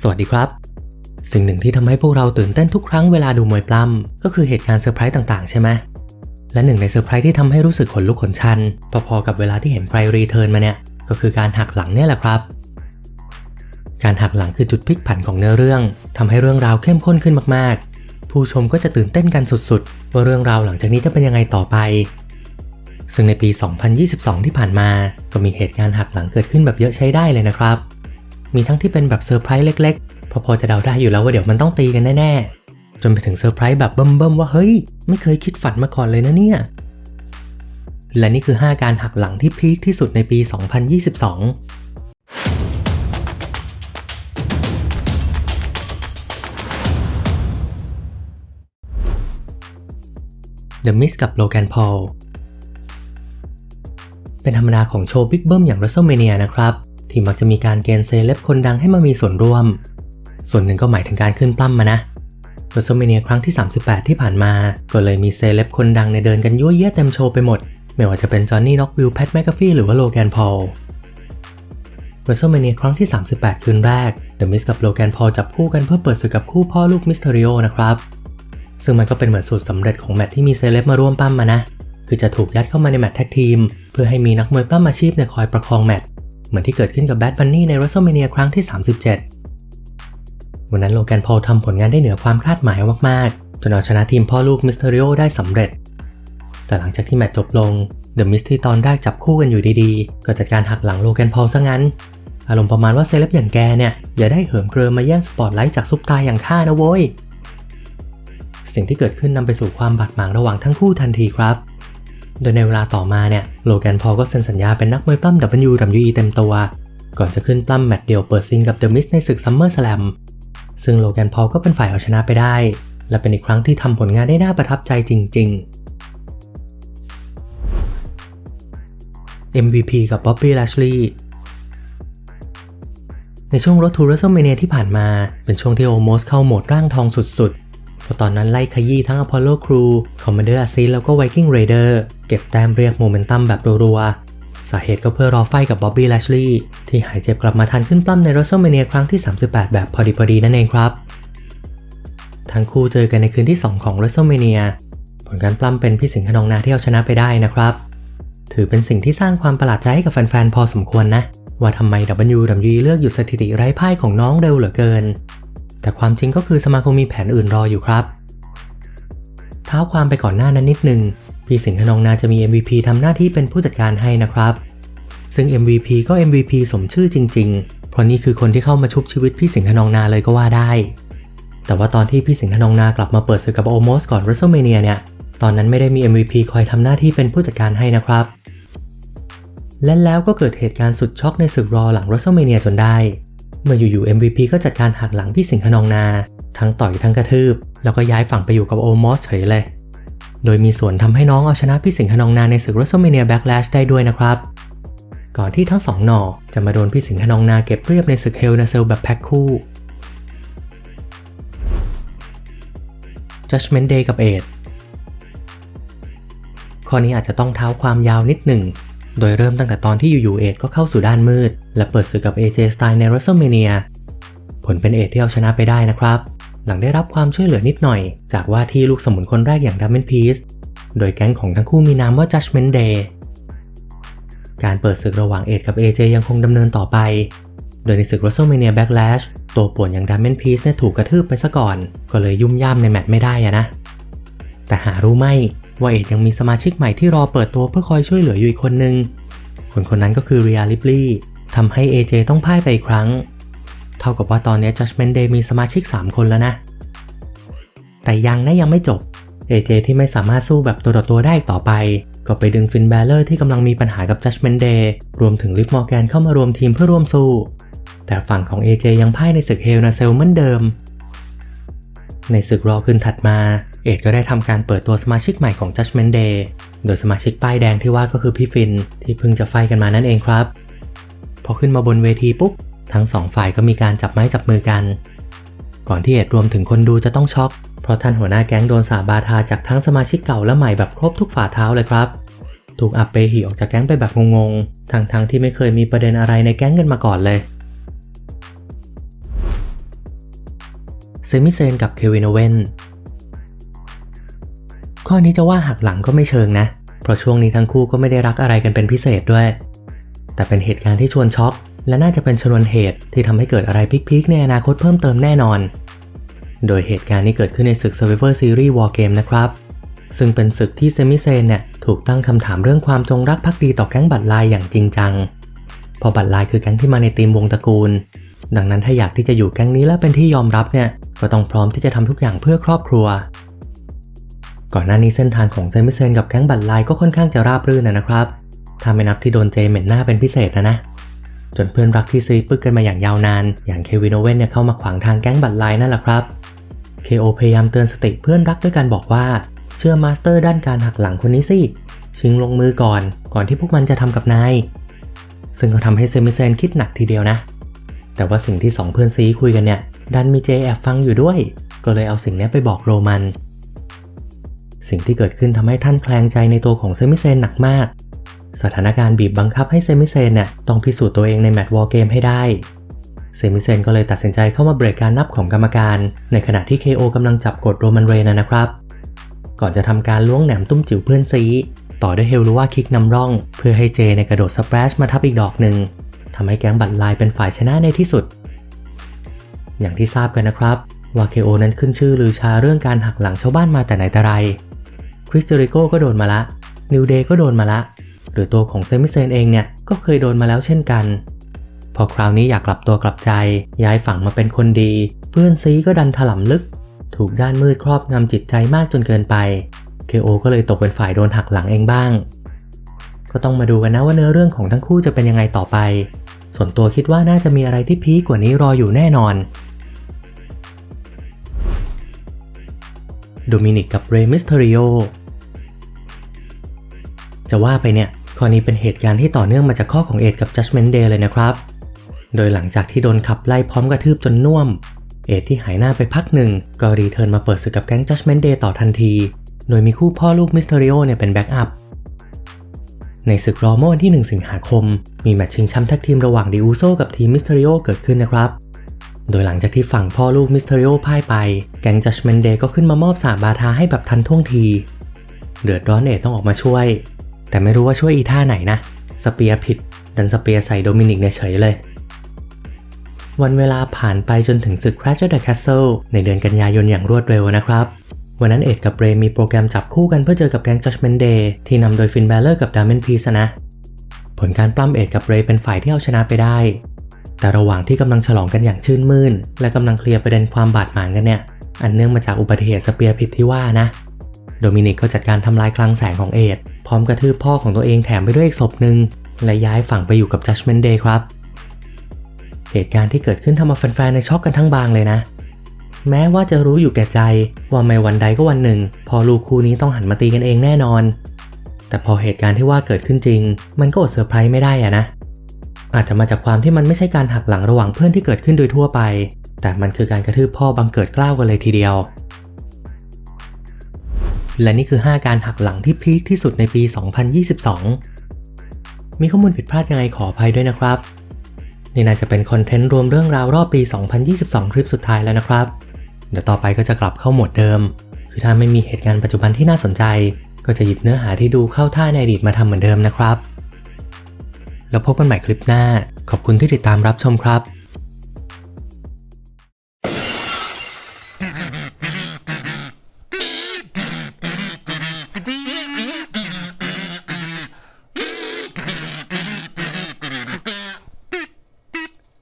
สวัสดีครับ สิ่งหนึ่งที่ทำให้พวกเราตื่นเต้นทุกครั้งเวลาดูมวยปล้ำก็คือเหตุการณ์เซอร์ไพรส์ต่างๆ ใช่ไหมและหนึ่งในเซอร์ไพรส์ที่ทำให้รู้สึกขนลุกขนชัน พอๆกับเวลาที่เห็นใครรีเทิร์นมาเนี่ยก็คือการหักหลังเนี่ยแหละครับ การหักหลังคือจุดพลิกผันของเนื้อเรื่องทำให้เรื่องราวเข้มข้นขึ้นมากๆ ผู้ชมก็จะตื่นเต้นกันสุดๆ ว่าเรื่องราวหลังจากนี้จะเป็นยังไงต่อไป ซึ่งในปี 2022 ที่ผ่านมา ก็มีเหตุการณ์หักหลังเกิดขึ้นแบบเยอะใช้ได้เลยนะครับ มีทั้งที่เป็นแบบเซอร์ไพรส์เล็กๆ พอๆจะเดาได้อยู่แล้วว่าเดี๋ยวมันต้องตีกันแน่ๆ จนไปถึงเซอร์ไพรส์แบบเบิ่มๆว่าเฮ้ย ไม่เคยคิดฝันมาก่อนเลยนะเนี่ย และนี่คือ 5 การหักหลังที่พีคที่สุดในปี 2022 The Miz กับ Logan Paul เป็นธรรมดาของโชว์บิ๊กเบิ้มอย่าง WrestleMania นะครับ ที่มักจะมีการเกณฑ์เซเลบคนดังให้มามีส่วนร่วม ส่วนหนึ่งก็หมายถึงการขึ้นปล้ำมานะ WrestleMania ครั้งที่ 38 ที่ผ่านมา ก็เลยมีเซเลบคนดังในเดินกันยั่วเยี่ยเต็มโชว์ไปหมด ไม่ว่าจะเป็นจอห์นนี่น็อกวิลแพทแมคกาฟี่หรือว่าโลแกนพอล WrestleMania ครั้งที่ 38 คืนแรก The Miz กับโลแกนพอลจับคู่กันเพื่อเปิดศึกกับคู่พ่อลูกมิสเตอริโอนะครับ ซึ่งมันก็เป็นเหมือนสูตรสำเร็จของแมตช์ที่มีเซเลบมาร่วมปั้มมานะ คือจะถูกยัดเข้ามาในแมตช์แท็กทีม เพื่อให้มีนักมวยปั้มอาชีพเนี่ยคอยประคองแมตช์ มือนที่เกิดขึ้นกับแบดบันนี่ใน WrestleMania ครั้งที่ 37 วันนั้นโลแกนพอลทำผลงานได้เหนือความคาดหมายมากๆ จนเอาชนะทีมพ่อลูกมิสเตอริโอได้สำเร็จ แต่หลังจากที่แมตช์จบลงเดอะมิสที่ตอนแรกจับคู่กันอยู่ดีๆ ก็จัดการหักหลังโลแกนพอลซะงั้น อารมณ์ประมาณว่าเซเลบอย่างแกเนี่ย อย่าได้เหิมเกริมมาแย่งสปอตไลท์จากซุปตาอย่างข้านะโว้ย สิ่งที่เกิดขึ้นนำไปสู่ความบาดหมางระหว่างทั้งคู่ทันทีครับ โดยในเวลาต่อมาเนี่ยโลแกนพอก็เซ็นสัญญาเป็นนักมวยปล้ำ WWE เต็มตัว ก่อนจะขึ้นปล้ำแมตช์เดียวเปิดซิงกับเดอะมิสในศึกซัมเมอร์สแลมซึ่งโลแกนพอก็เป็นฝ่ายเอาชนะไปได้ และเป็นอีกครั้งที่ทำผลงานได้น่าประทับใจจริง ๆ MVP กับ Bobby Lashley ในช่วงรถทู WrestleMania ที่ผ่านมา เป็นช่วงที่โอโมสเข้าโหมดร่างทองสุดๆ เพราะตอนนั้นไล่ขยี้ทั้ง Apollo Crew Commander Aziz แล้วก็ Viking Raider เก็บแต้มเรียกโมเมนตัมแบบรัวๆ สาเหตุก็เพื่อรอไฟกับ Bobby Lashley ที่หายเจ็บกลับมาทันขึ้นปล้ำใน WrestleMania ครั้งที่ 38 แบบพอดีพอดีนั่นเองครับ ทั้งคู่เจอกันในคืนที่ 2 ของ WrestleMania ผลการปล้ำเป็นพี่สิงห์ขนองนาที่เอาชนะไปได้นะครับ ถือเป็นสิ่งที่สร้างความประหลาดใจให้กับแฟนๆพอสมควรนะว่าทำไม WWE เลือกหยุดสถิติไร้พ่ายของน้องเร็วเหลือเกิน แต่ความจริงก็คือสมาคมมีแผนอื่นรออยู่ครับ เท้าความไปก่อนหน้านั้นนิดนึง พี่สิงห์ขนองนาจะมี MVP ทำหน้าที่เป็นผู้จัดการให้นะครับ ซึ่ง MVP ก็ MVP สมชื่อจริง ๆ เพราะนี่คือคนที่เข้ามาชุบชีวิตพี่สิงห์ขนองนาเลยก็ว่าได้ แต่ว่าตอนที่พี่สิงห์ขนองนากลับมาเปิดศึกกับโอโมสก่อน WrestleMania เนี่ย ตอนนั้นไม่ได้มี MVP คอยทำหน้าที่เป็นผู้จัดการให้นะครับ และแล้วก็เกิดเหตุการณ์สุดช็อกในศึกรอหลัง WrestleMania จนได้ เมื่ออยู่ๆ MVP ก็จัดการหักหลังพี่สิงห์ขนองนา ทั้งต่อยทั้งกระทืบ แล้วก็ย้ายฝั่งไปอยู่กับโอโมสเฉยเลย โดยมีส่วนทำให้น้องเอาชนะพี่สิงห์ขนองนาในศึก WrestleMania Backlash ได้ด้วยนะครับ ก่อนที่ทั้งสองหน่อจะมาโดนพี่สิงห์ขนองนาเก็บเรียบในศึก Hell in a Cell แบบแพ็คคู่ Judgment Day กับเอดข้อนี้อาจจะต้องเท้าความยาวนิดหนึ่ง โดยเริ่มตั้งแต่ตอนที่อยู่ๆเอดก็เข้าสู่ด้านมืด และเปิดศึกกับ AJ Styles ใน WrestleMania ผลเป็นเอดที่เอาชนะไปได้นะครับ หลังได้รับความช่วยเหลือนิดหน่อย จากว่าที่ลูกสมุนคนแรกอย่าง Diamond Priest โดยแก๊งของทั้งคู่มีนามว่า Judgment Day การเปิดศึกระหว่างเอดกับ AJ ยังคงดำเนินต่อไป โดยในศึก WrestleMania Backlash ตัวป่วนอย่าง Diamond Priest เนี่ยถูกกระทืบไปซะก่อน ก็เลยยุ่มย่ามในแมตช์ไม่ได้อะนะ แต่หารู้ไหม ว่าเอ็ดยังมีสมาชิกใหม่ที่รอเปิดตัวเพื่อคอยช่วยเหลืออยู่อีกคนนึง คนคนนั้นก็คือ Rhea Ripley ทำให้ AJ ต้องพ่ายไปอีกครั้ง เท่ากับว่าตอนนี้ Judgment Day มีสมาชิก 3 คนแล้วนะ แต่ยังนะยังไม่จบ AJ ที่ไม่สามารถสู้แบบตัวต่อตัวได้อีกต่อไป ก็ไปดึงฟินแบลเลอร์ที่กำลังมีปัญหากับ Judgment Day รวมถึงลิฟมอร์แกนเข้ามารวมทีมเพื่อร่วมสู้ แต่ฝั่งของ AJ ยังพ่ายในศึกเฮลนาเซลเหมือนเดิม ในศึกรอคืนถัดมา เอ็ดก็ได้ทำการเปิดตัวสมาชิกใหม่ของ Judgment Day โดยสมาชิกป้ายแดงที่ว่าก็คือพี่ฟิน ที่เพิ่งจะไฟกันมานั่นเองครับ พอขึ้นมาบนเวทีปุ๊บ ทั้งสองฝ่ายก็มีการจับไม้จับมือกัน ก่อนที่เอ็ดรวมถึงคนดูจะต้องช็อก เพราะท่านหัวหน้าแก๊งโดนสาบาทาจากทั้งสมาชิกเก่าและใหม่แบบครบทุกฝ่าเท้าเลยครับ ถูกอับเปหีออกจากแก๊งไปแบบงงๆ ทั้งๆที่ไม่เคยมีประเด็นอะไรในแก๊งกันมาก่อนเลยเซมิเซนกับเควินโอเวน ข้อนี้จะว่าหักหลังก็ไม่เชิงนะ เพราะช่วงนี้ทั้งคู่ก็ไม่ได้รักอะไรกันเป็นพิเศษด้วย แต่เป็นเหตุการณ์ที่ชวนช็อก และน่าจะเป็นชนวนเหตุที่ทำให้เกิดอะไรพีคๆในอนาคตเพิ่มเติมแน่นอน โดยเหตุการณ์นี้เกิดขึ้นในศึก Survivor Series War Game นะครับ ซึ่งเป็นศึกที่เซมิเซนเนี่ยถูกตั้งคำถามเรื่องความจงรักภักดีต่อแก๊งบัตรลายอย่างจริงจังเพอบัตรลายคือแก๊งที่มาในทีมวงตระกูล ดังนั้นถ้าอยากที่จะอยู่แก๊งนี้และเป็นที่ยอมรับเนี่ย ก็ต้องพร้อมที่จะทำทุกอย่างเพื่อครอบครัว ก่อนหน้านี้เส้นทางของเซมิเซนกับแก๊งบัตรลายก็ค่อนข้างจะราบรื่นนะนะครับถ้าไม่นับที่โดนเจเหม็นหน้าเป็นพิเศษนะนะจนเพื่อนรักที่ซีปึกกันมาอย่างยาวนาน อย่างเควินโอเว่นเนี่ยเข้ามาขวางทางแก๊งบัตรลายนั่นแหละครับ KO พยายามเตือนสติเพื่อนรักด้วยการบอกว่า เชื่อมาสเตอร์ด้านการหักหลังคนนี้สิ ชิงลงมือก่อน ก่อนที่พวกมันจะทำกับนาย ซึ่งก็ทำให้เซมิเซนคิดหนักทีเดียวนะ แต่ว่าสิ่งที่สองเพื่อนซีคุยกันเนี่ย ดันมีเจแอบฟังอยู่ด้วย ก็เลยเอาสิ่งนี้ไปบอกโรมัน สิ่งที่เกิดขึ้นทำให้ท่านแคลงใจในตัวของเซมิเซนหนักมาก สถานการณ์บีบบังคับให้เซมิเซนเนี่ยต้องพิสูจน์ตัวเองในแมตช์วอลเกมให้ได้ เซมิเซนก็เลยตัดสินใจเข้ามาเบรกการนับของกรรมการ ในขณะที่ KO กำลังจับกดโรมันเรนนะครับ ก่อนจะทำการล้วงแหนมตุ้มจิ๋วเพื่อนซีต่อด้วยเฮลลูว่าคิกนำร่อง เพื่อให้เจในกระโดดสเปรชมาทับอีกดอกหนึ่งทำให้แก๊งบัตรลายเป็นฝ่ายชนะในที่สุด อย่างที่ทราบกันนะครับว่า KO นั้นขึ้นชื่อลือชาเรื่องการหักหลังชาวบ้านมาแต่ไหนแต่ไร ริสเตริโกก็โดนมาละนิวเดย์ก็โดนมาละ หรือตัวของเซมิเซนเองเนี่ยก็เคยโดนมาแล้วเช่นกัน พอคราวนี้อยากกลับตัวกลับใจ ย้ายฝั่งมาเป็นคนดี เพื่อนซีก็ดันถล่ำลึก ถูกด้านมืดครอบงำจิตใจมากจนเกินไปเคโอก็เลยตกเป็นฝ่ายโดนหักหลังเองบ้าง ก็ต้องมาดูกันนะว่าเนื้อเรื่องของทั้งคู่จะเป็นยังไงต่อไป ส่วนตัวคิดว่าน่าจะมีอะไรที่พีกว่านี้รออยู่แน่นอนโดมินิกกับเรมิสเทริโอ จะว่าไปเนี่ยข้อนี้เป็นเหตุการณ์ที่ต่อเนื่องมาจากข้อของเอ็ดกับ Judgment Day เลยนะครับ โดยหลังจากที่โดนขับไล่พร้อมกระทืบจนน่วม เอ็ดที่หายหน้าไปพักหนึ่ง ก็รีเทิร์นมาเปิดศึกกับแก๊ง Judgment Day ต่อทันที โดยมีคู่พ่อลูกมิสเทริโอเนี่ยเป็นแบ็กอัพในศึกรอเมื่อวันที่ 1 สิงหาคม มีแมตช์ชิงแชมป์แท็กทีมระหว่างดิอูโซกับทีมมิสเทริโอเกิดขึ้นนะครับ โดยหลังจากที่ฝั่งพ่อลูกมิสเทริโอพ่ายไป แก๊ง Judgment Day ก็ขึ้นมามอบสาบาทาให้แบบทันท่วงที เดือดร้อนเอ็ดต้องออกมาช่วย แต่ไม่รู้ว่าช่วยอีท่าไหนนะ สเปียร์ผิด ดันสเปียร์ใส่โดมินิกเนี่ยเฉยเลย วันเวลาผ่านไปจนถึงศึก Crash of the Castle ในเดือนกันยายนอย่างรวดเร็วนะครับ วันนั้นเอ็ดกับเรมีโปรแกรมจับคู่กันเพื่อเจอกับแก๊ง Judgment Day ที่นำโดยฟินแบลเลอร์กับดามเมนพีซนะ ผลการปล้ำเอ็ดกับเรเป็นฝ่ายที่เอาชนะไปได้ แต่ระหว่างที่กำลังฉลองกันอย่างชื่นมื่น และกำลังเคลียร์ประเด็นความบาดหมางกันเนี่ยอันเนื่องมาจากอุบัติเหตุสเปียร์ผิดที่ว่านะ โดมินิกก็จัดการทำลายคลังแสงของเอ็ด ร้อมกระทืบพ่อของตัวเองแถมไปด้วยอีกศพหนึ่งและย้ายฝั่งไปอยู่กับ Judgment Day ครับ เหตุการณ์ที่เกิดขึ้นทำเอาแฟนๆในช็อกกันทั้งบางเลยนะ แม้ว่าจะรู้อยู่แก่ใจว่าไม่วันใดก็วันหนึ่ง พอลูกคู่นี้ต้องหันมาตีกันเองแน่นอน แต่พอเหตุการณ์ที่ว่าเกิดขึ้นจริง มันก็อดเซอร์ไพรส์ไม่ได้อะนะ อาจจะมาจากความที่มันไม่ใช่การหักหลังระหว่างเพื่อนที่เกิดขึ้นโดยทั่วไป แต่มันคือการกระทืบพ่อบังเกิดกล้าวกันเลยทีเดียว และนี่คือ 5 การหักหลังที่พีคที่สุดในปี 2022 มีข้อมูลผิดพลาดยังไงขออภัยด้วยนะครับ นี่น่าจะเป็นคอนเทนต์รวมเรื่องราวรอบปี 2022 คลิปสุดท้ายแล้วนะครับ เดี๋ยวต่อไปก็จะกลับเข้าหมวดเดิม คือถ้าไม่มีเหตุการณ์ปัจจุบันที่น่าสนใจ ก็จะหยิบเนื้อหาที่ดูเข้าท่าในอดีตมาทำเหมือนเดิมนะครับ แล้วพบกันใหม่คลิปหน้า ขอบคุณที่ติดตามรับชมครับ